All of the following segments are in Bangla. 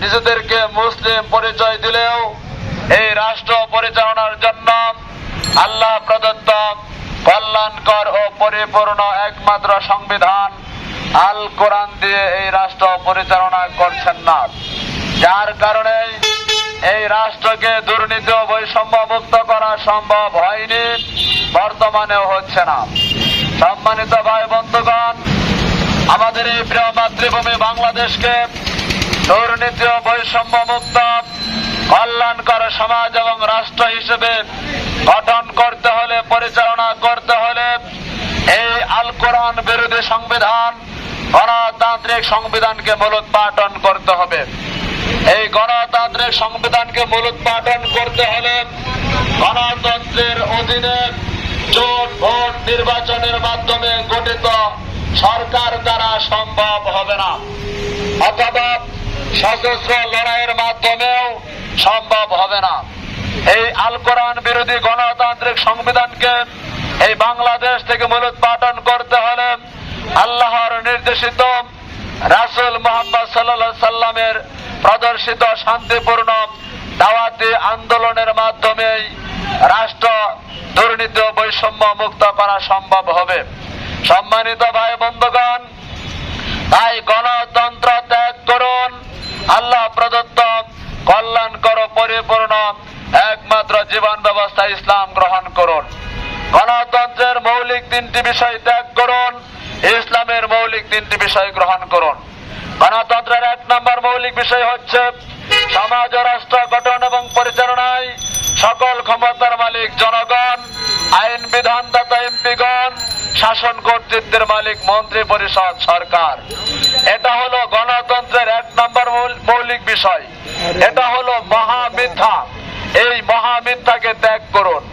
নিজেদেরকে মুসলিম পরিচয় দিলেও এই রাষ্ট্র পরিচালনার জন্য আল্লাহ প্রদত্ত কল্যাণকর ও পরিপূর্ণ একমাত্র সংবিধান আল কোরআন দিয়ে এই রাষ্ট্র পরিচালনা করছেন না। যার কারণে এই রাষ্ট্রকে দুর্নীতি ও বৈষম্য মুক্ত করা সম্ভব হয়নি, বর্তমানেও হচ্ছে না। সম্মানিত ভাই বন্ধুগণ, আমাদের এই প্রিয় মাতৃভূমি বাংলাদেশকে দুর্নীতি ও বৈষম্য মুক্ত কল্যাণকর সমাজ এবং রাষ্ট্র হিসেবে গঠন করতে হলে, পরিচালনা করতে হলে এই আল কোরআন বিরোধী সংবিধান, গণতান্ত্রিক সংবিধানকে মূলোৎপাটন করতে হবে। এই গণতান্ত্রিক সংবিধানকে মূলোৎপাটন করতে হলে গণতন্ত্রের অধীনে জোট, ভোট নির্বাচনের মাধ্যমে গঠিত সরকার দ্বারা সম্ভব হবে না। অথবা সশস্ত্র লড়াইয়ের মাধ্যমেও সম্ভব হবে না। এই আল কোরআন বিরোধী গণতান্ত্রিক সংবিধানকে এই বাংলাদেশ থেকে মূলোৎপাটন করতে হলে আল্লাহর নির্দেশিত রাসুল মোহাম্মদ সাল্লা সাল্লামের প্রদর্শিত শান্তিপূর্ণ দাওয়াতি আন্দোলনের মাধ্যমেই রাষ্ট্র দুর্নীতি বৈষম্য মুক্ত করা সম্ভব হবে। সম্মানিত ভাই বন্ধুগণ, তাই আল্লাহ প্রদত্ত কল্যাণকর পরিপূর্ণ একমাত্র জীবন ব্যবস্থা ইসলাম গ্রহণ করুন। গণতন্ত্রের মৌলিক তিনটি বিষয় ত্যাগ করুন, ইসলামের মৌলিক তিনটি বিষয় গ্রহণ করুন। গণতন্ত্রের এক নম্বর মৌলিক বিষয় হচ্ছে সমাজ ও রাষ্ট্র গঠন এবং পরিচালনায় সকল ক্ষমতার মালিক জনগণ, আইন এমপিগণ শাসন কর্তৃত্বের মালিক, মন্ত্রী পরিষদ, সরকার। এটা হলো গণতন্ত্রের এক নম্বর মৌল- মৌলিক বিষয়। এটা হলো মহামিথ্যা। এই মহামিথ্যাকে ত্যাগ করুন।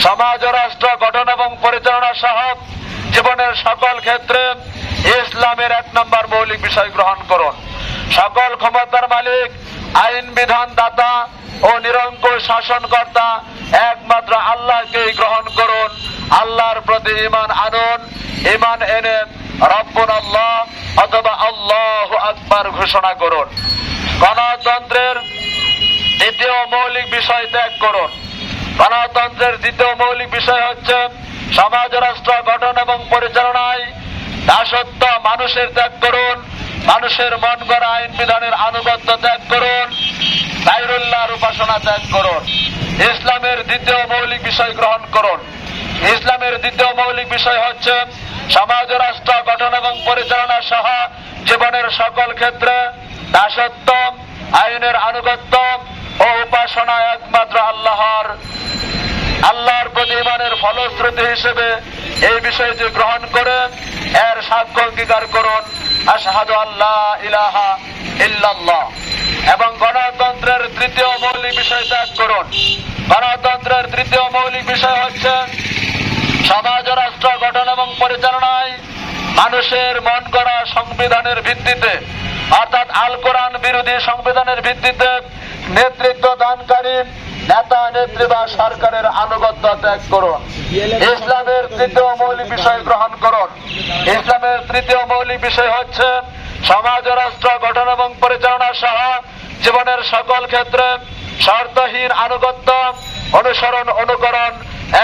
সমাজ রাষ্ট্র গঠন এবং পরিচালনা সহ জীবনের সকল ক্ষেত্রে ইসলামের এক নম্বর মৌলিক বিষয় গ্রহণ করুন। সকল ক্ষমতার মালিক, আইন বিধান দাতা ও নিরঙ্কুশ শাসনকর্তা একমাত্র আল্লাহকেই গ্রহণ করুন। প্রতি ইমান আনুন ইমান এনে রব্বুন আল্লাহ অথবা আল্লাহ আকবার ঘোষণা করুন। গণতন্ত্রের দ্বিতীয় মৌলিক বিষয় ত্যাগ করুন। গণতন্ত্রের দ্বিতীয় মৌলিক বিষয় হচ্ছে সমাজ, রাষ্ট্র, গঠন এবং পরিচালনায় দাসত্ব, মানুষের ত্যাগ করুন, মানুষের মন গড়া আইন বিধানের আনুগত্য ত্যাগ করুন সাইরুল্লাহর উপাসনা ত্যাগ করুন, ইসলামের দ্বিতীয় মৌলিক বিষয় গ্রহণ করুন। ইসলামের দ্বিতীয় মৌলিক বিষয় হচ্ছে সমাজ, রাষ্ট্র, গঠন এবং পরিচালনা সহ জীবনের সকল ক্ষেত্রে দাসত্ব, আইনের আনুগত্য ও উপাসনা একমাত্র আল্লাহর। আল্লাহর প্রতি ইমানের ফলশ্রুতি হিসেবে এই বিষয়টি গ্রহণ করে এর সাক্ষ্য অঙ্গীকার করুন। আশহাদু আল্লাহ ইলাহা ইল্লাল্লাহ। এবং গণতন্ত্রের তৃতীয় মৌলিক বিষয় ত্যাগ করুন। গণতন্ত্রের তৃতীয় মৌলিক বিষয় হচ্ছে সমাজ রাষ্ট্র গঠন এবং পরিচালনায় মানুষের মন করা সংবিধানের ভিত্তিতে, অর্থাৎ আল কোরআন বিরোধী সংবিধানের ভিত্তিতে নেতৃত্ব দানকারী নেতা, নেত্রী বা সরকারের আনুগত্য ত্যাগ করুন। ইসলামের তৃতীয় মৌলিক বিষয় গ্রহণ করুন। ইসলামের তৃতীয় মৌলিক বিষয় হচ্ছে সমাজ রাষ্ট্র গঠন এবং পরিচালনা সহ জীবনের সকল ক্ষেত্রে শর্তহীন আনুগত্য, অনুসরণ, অনুকরণ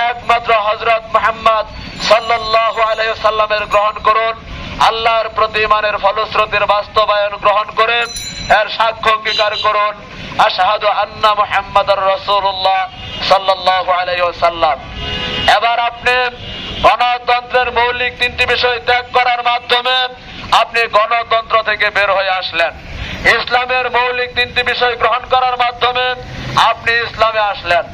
একমাত্র হজরত মোহাম্মদ সাল্লাহ আলাইসাল্লামের গ্রহণ করুন। আল্লাহর প্রতি ইমানের ফলশ্রুতির বাস্তবায়ন গ্রহণ করে এর সাক্ষ্য অঙ্গীকার করুন। আশহাদু আন্না মুহাম্মাদুর রাসূলুল্লাহ সাল্লাল্লাহু আলাইহি ওয়াসাল্লাম। এবার আপনি গণতন্ত্রের মৌলিক তিনটি বিষয় ত্যাগ করার মাধ্যমে আপনি গণতন্ত্র থেকে বের হয়ে আসলেন। ইসলামের মৌলিক তিনটি বিষয় গ্রহণ করার মাধ্যমে আপনি ইসলামে আসলেন।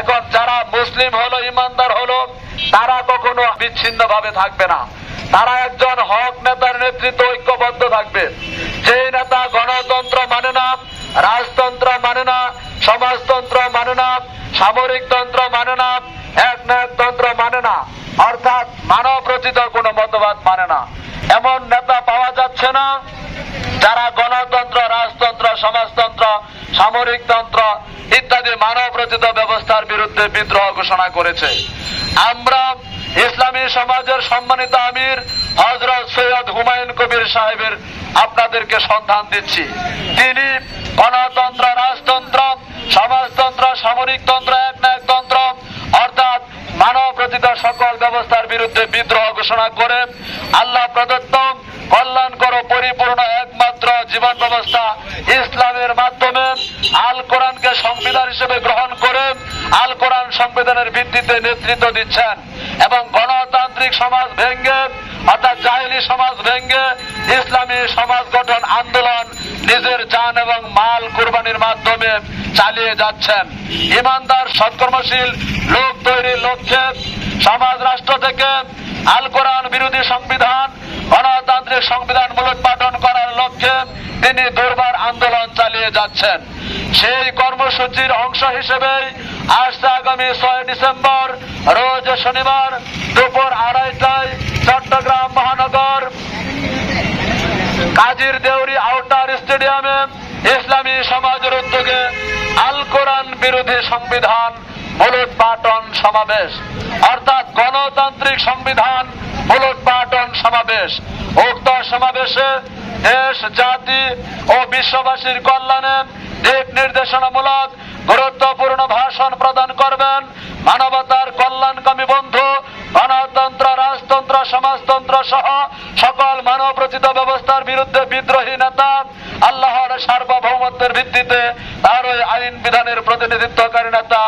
এখন যারা মুসলিম হলো, ইমানদার হলো, তারা কখনো বিচ্ছিন্ন ভাবে থাকবে না। তারা একজন হক নেতার নেতৃত্ব ঐক্যবদ্ধ থাকবে। যেই নেতা গণতন্ত্র মানে না, রাজতন্ত্র মানে না, সমাজতন্ত্র মানে না সামরিক তন্ত্র মানে না একনায়কতন্ত্র মানে না, অর্থাৎ মানব রচিত কোনো মতবাদ মানে না। এমন নেতা পাওয়া যাচ্ছে না, যারা গণতন্ত্র সামরিক তন্ত্র ইত্যাদি মানব রচিত ব্যবস্থার বিরুদ্ধে বিদ্রোহ ঘোষণা করেছে। আমরা ইসলামী সমাজের সম্মানিত আমির হজরত সৈয়দ হুমায়ুন কবির সাহেবের আপনাদেরকে সন্ধান দিচ্ছি। তিনি গণতন্ত্র, রাজতন্ত্র, সমাজতন্ত্র, সামরিক তন্ত্র সামরিকতন্ত্র একনায়কতন্ত্র অর্থাৎ মানব রচিত সকল ব্যবস্থার বিরুদ্ধে বিদ্রোহ ঘোষণা করে আল্লাহ প্রদত্ত কল্যাণকর ও পরিপূর্ণ একমাত্র জীবন ব্যবস্থা ইসলামের মাধ্যমে আল কোরআনকে সংবিধান হিসেবে গ্রহণ করে আল কোরআন সংবিধানের ভিত্তিতে নেতৃত্ব দিচ্ছেন এবং গণতান্ত্রিক সমাজ ভেঙ্গে, অর্থাৎ জাহিলি সমাজ ভেঙ্গে, ইসলামী সমাজ গঠন আন্দোলন নিজের জান এবং মাল কুরবানির মাধ্যমে চালিয়ে যাচ্ছেন। ইমানদার, সৎকর্মশীল লোক তৈরির লক্ষ্যে সমাজ রাষ্ট্র থেকে আল কোরআন বিরোধী সংবিধান, গণতান্ত্রিক সংবিধান মূলোৎপাটন করার লক্ষ্যে তিনি দুর্বার আন্দোলন চালিয়ে যাচ্ছেন। সেই কর্মসূচির অংশ হিসেবেই আসছে আগামী ছয় ডিসেম্বর, রোজ শনিবার দুপুর আড়াইটায় চট্টগ্রাম মহানগর, কাজীর দেউরি আউটার স্টেডিয়ামে ইসলামী সমাজের উদ্যোগে আল কোরআন বিরোধী সংবিধান মূলোৎপাটন সমাবেশ। অর্থাৎ গণতান্ত্রিক সংবিধান মূলোৎপাটন সমাবেশ। উক্ত সমাবেশে দেশ, জাতি ও বিশ্ববাসীর কল্যাণে দিক নির্দেশনামূলক গুরুত্বপূর্ণ ভাষণ প্রদান করবেন মানবতার কল্যাণকামী বন্ধু, গণতন্ত্র, রাজতন্ত্র, সমাজতন্ত্র সহ সকল মানব রচিত ব্যবস্থার বিরুদ্ধে বিদ্রোহী নেতা আল্লাহর সার্বভৌমত্বের ভিত্তিতে তার ওই আইন বিধানের প্রতিনিধিত্বকারী নেতা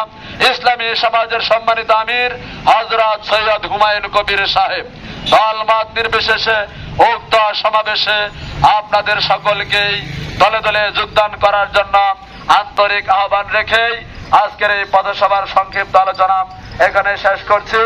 ইসলামী সমাজের সম্মানিত আমির হজরত সৈয়দ হুমায়ুন কবির সাহেব। দলমত নির্বিশেষে, উক্ত সমাবেশে আপনাদের সকলকেই দলে দলে যোগদান করার জন্য আন্তরিক আহ্বান রেখেই আজকের এই পদসভার সংক্ষিপ্ত আলোচনা এখানে শেষ করছি।